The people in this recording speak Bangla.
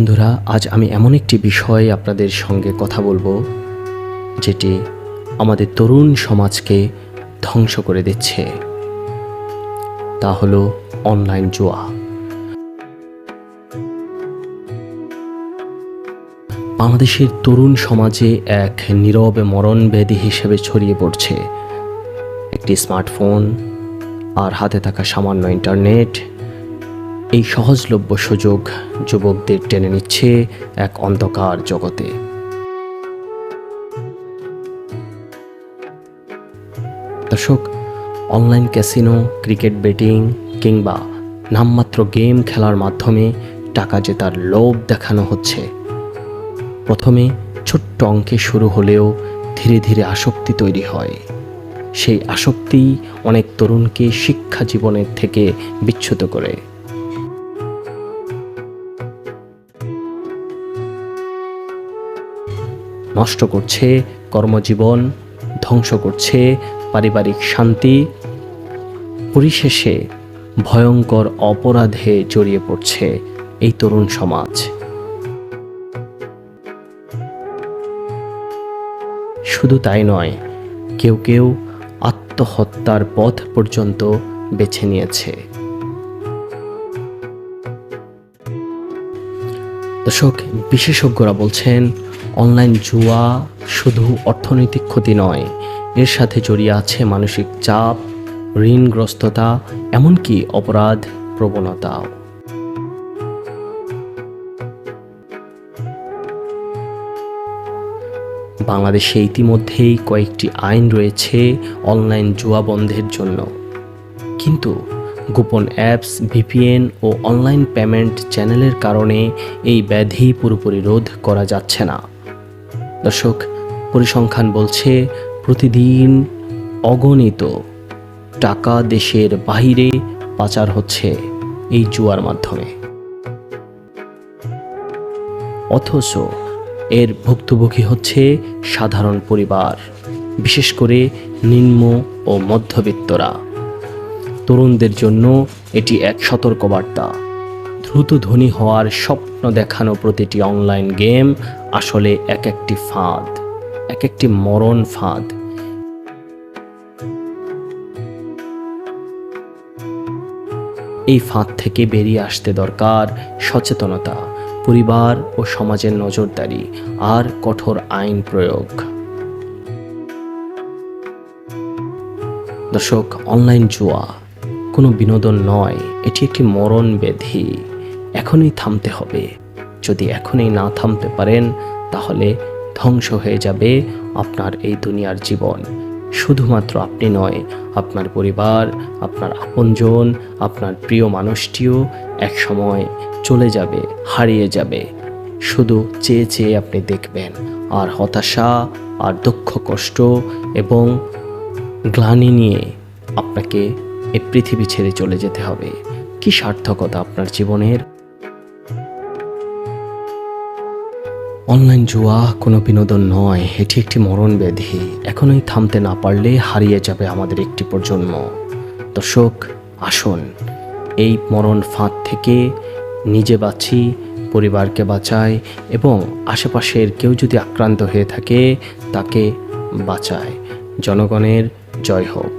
বন্ধুরা, আজ আমি এমন একটি বিষয়ে আপনাদের সঙ্গে কথা বলব, যেটি আমাদের তরুণ সমাজকে ধ্বংস করে দিচ্ছে। তা হলো অনলাইন জুয়া। বাংলাদেশের তরুণ সমাজে এক নীরব মরণব্যাধি হিসেবে ছড়িয়ে পড়ছে। একটি স্মার্টফোন আর হাতে থাকা সামান্য ইন্টারনেট এই সহজলভ্য সুযোগ যুবকদের টেনে নিচ্ছে এক অন্ধকার জগতে। দর্শক অনলাইন ক্যাসিনো ক্রিকেট বেটিং কিংবা নামমাত্র গেম খেলার মাধ্যমে টাকা জেতার লোভ দেখানো হচ্ছে। প্রথমে ছোট্ট অঙ্কে শুরু হলেও ধীরে ধীরে আসক্তি তৈরি হয়। সেই আসক্তি অনেক তরুণকে শিক্ষা জীবনের থেকে বিচ্যুত করে। নষ্ট করছে, কর্মজীবন ধ্বংস করছে, পারিবারিক শান্তি। পরিশেষে ভয়ঙ্কর অপরাধে জড়িয়ে পড়ছে এই তরুণ সমাজ। শুধু তাই নয়, কেউ কেউ আত্মহত্যার পথ পর্যন্ত বেছে নিয়েছে। দর্শক, বিশেষজ্ঞরা বলছেন অনলাইন জুয়া শুধু অর্থনৈতিক ক্ষতি নয়, এর সাথে জড়িয়ে আছে মানসিক চাপ, ঋণগ্রস্ততা, এমনকি অপরাধ প্রবণতাও। বাংলাদেশে ইতিমধ্যেই কয়েকটি আইন রয়েছে অনলাইন জুয়া বন্ধের জন্য। কিন্তু গোপন অ্যাপস, ভিপিএন ও অনলাইন পেমেন্ট চ্যানেলের কারণে এই ব্যাধি পুরোপুরি রোধ করা যাচ্ছে না। দর্শক, পরিসংখ্যান বলছে, প্রতিদিন অগণিত টাকা দেশের বাইরে পাচার হচ্ছে এই জুয়ার মাধ্যমে। অথচ এর ভুক্তভোগী হচ্ছে সাধারণ পরিবার, বিশেষ করে নিম্ন ও মধ্যবিত্তরা। তরুণদের জন্য এটি এক সতর্কবার্তা। দ্রুত ধনী হওয়ার স্বপ্ন দেখানো প্রতিটি অনলাইন গেম আসলে এক একটি ফাঁদ, এক একটি মরণ ফাঁদ। এই ফাঁদ থেকে বেরিয়ে আসতে দরকার সচেতনতা, পরিবার ও সমাজের নজরদারি আর কঠোর আইন প্রয়োগ। দর্শক অনলাইন জুয়া কোনো বিনোদন নয়, এটি একটি মরণ ব্যাধি এখনই থামতে হবে। যদি এখনই না থামতে পারেন, তাহলে ধ্বংস হয়ে যাবে আপনার এই দুনিয়ার জীবন। শুধুমাত্র আপনি নয়, আপনার পরিবার, আপনার আপনজন, আপনার প্রিয় মানুষটিও এক সময় চলে যাবে, হারিয়ে যাবে। শুধু চেয়ে চেয়ে আপনি দেখবেন, আর হতাশা, আর দুঃখ, কষ্ট এবং গ্লানি নিয়ে আপনাকে এই পৃথিবী ছেড়ে চলে যেতে হবে। কি সার্থকতা আপনার জীবনের? অনলাইন জুয়া কোনো বিনোদন নয়, এটি একটি মরণ ব্যাধি এখনই থামতে না পারলে হারিয়ে যাবে আমাদের একটি প্রজন্ম। দর্শক, আসুন এই মরণ ফাঁদ থেকে নিজে বাঁচি, পরিবারকে বাঁচায় এবং আশেপাশের কেউ যদি আক্রান্ত হয়ে থাকে, তাকে বাঁচায় জনগণের জয় হোক।